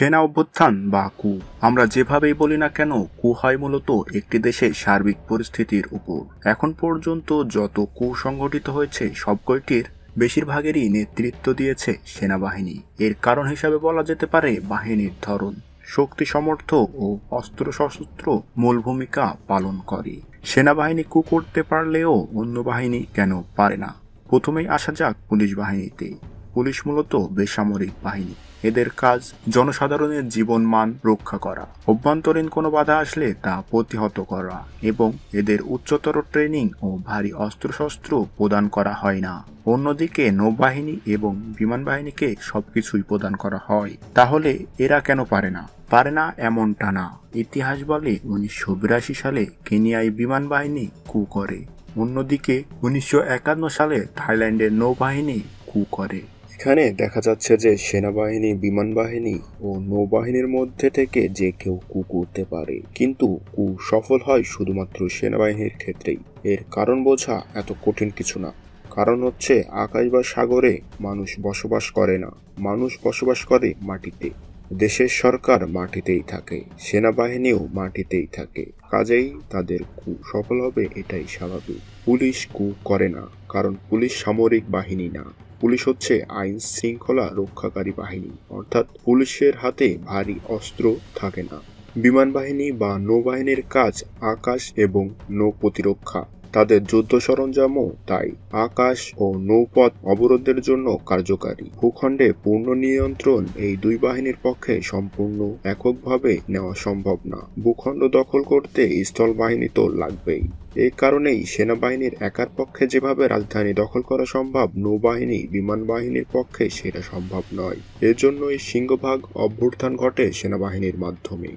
সেনা অভ্যুত্থান বা কু। আমরা যেভাবেই বলি না কেন, কু হয় মূলত একটি দেশের সার্বিক পরিস্থিতির উপর। এখন পর্যন্ত যত কু সংগঠিত হয়েছে, সব কয়টির বেশিরভাগেরই নেতৃত্ব দিয়েছে সেনাবাহিনী। এর কারণ হিসাবে বলা যেতে পারে বাহিনীর ধরন। শক্তি সমর্থ ও অস্ত্র সশস্ত্র মূল ভূমিকা পালন করে। সেনাবাহিনী কু করতে পারলেও অন্য বাহিনী কেন পারে না? প্রথমেই আসা যাক পুলিশ বাহিনীতে। পুলিশ মূলত বেসামরিক বাহিনী। এদের কাজ জনসাধারণের জীবন মান রক্ষা করা। অভ্যন্তরীণ কোনো বাধা আসলে তা প্রতিহত করা এবং এদের উচ্চতর ট্রেনিং ও ভারী অস্ত্রশস্ত্র প্রদান করা হয় না। অন্যদিকে নৌবাহিনী এবং বিমান বাহিনীকে সবকিছুই প্রদান করা হয়। তাহলে এরা কেন পারে না? পারে না এমনটা না। ইতিহাস বলে উনিশশো বিরাশি সালে কেনিয়ায় বিমান বাহিনী কু করে। অন্যদিকে উনিশশো একান্ন সালে থাইল্যান্ডের নৌবাহিনী কু করে। এখানে দেখা যাচ্ছে যে সেনাবাহিনী বিমান বাহিনী ও নৌবাহিনীর মধ্যে থেকে যে কেউ কু করতে পারে। কিন্তু কু সফল হয় শুধুমাত্র সেনাবাহিনীর ক্ষেত্রেই। এর কারণ বোঝা এত কঠিন কিছু না। কারণ হচ্ছে আকাশ বা সাগরে মানুষ বসবাস করে না। মানুষ বসবাস করে মাটিতে। দেশের সরকার মাটিতেই থাকে। সেনাবাহিনীও মাটিতেই থাকে। কাজেই তাদের কু সফল হবে এটাই স্বাভাবিক। পুলিশ কু করে না, কারণ পুলিশ সামরিক বাহিনী না। পুলিশ হচ্ছে আইন শৃঙ্খলা রক্ষাকারী বাহিনী। অর্থাৎ পুলিশের হাতে ভারী অস্ত্র থাকে না। বিমান বাহিনী বা নৌবাহিনীর কাজ আকাশ এবং নৌ প্রতিরক্ষা। তাদের যুদ্ধ সরঞ্জামও তাই। আকাশ ও নৌপথ অবরোধের জন্য কার্যকারী। ভূখণ্ডে পূর্ণ নিয়ন্ত্রণ এই দুই বাহিনীর পক্ষে সম্পূর্ণ এককভাবে নেওয়া সম্ভব না। ভূখণ্ড দখল করতে স্থল বাহিনী তো লাগবেই। এই কারণেই সেনাবাহিনীর একার পক্ষে যেভাবে রাজধানী দখল করা সম্ভব, নৌবাহিনী বিমান বাহিনীর পক্ষে সেটা সম্ভব নয়। এজন্যই সিংহভাগ অভ্যুত্থান ঘটে সেনাবাহিনীর মাধ্যমে।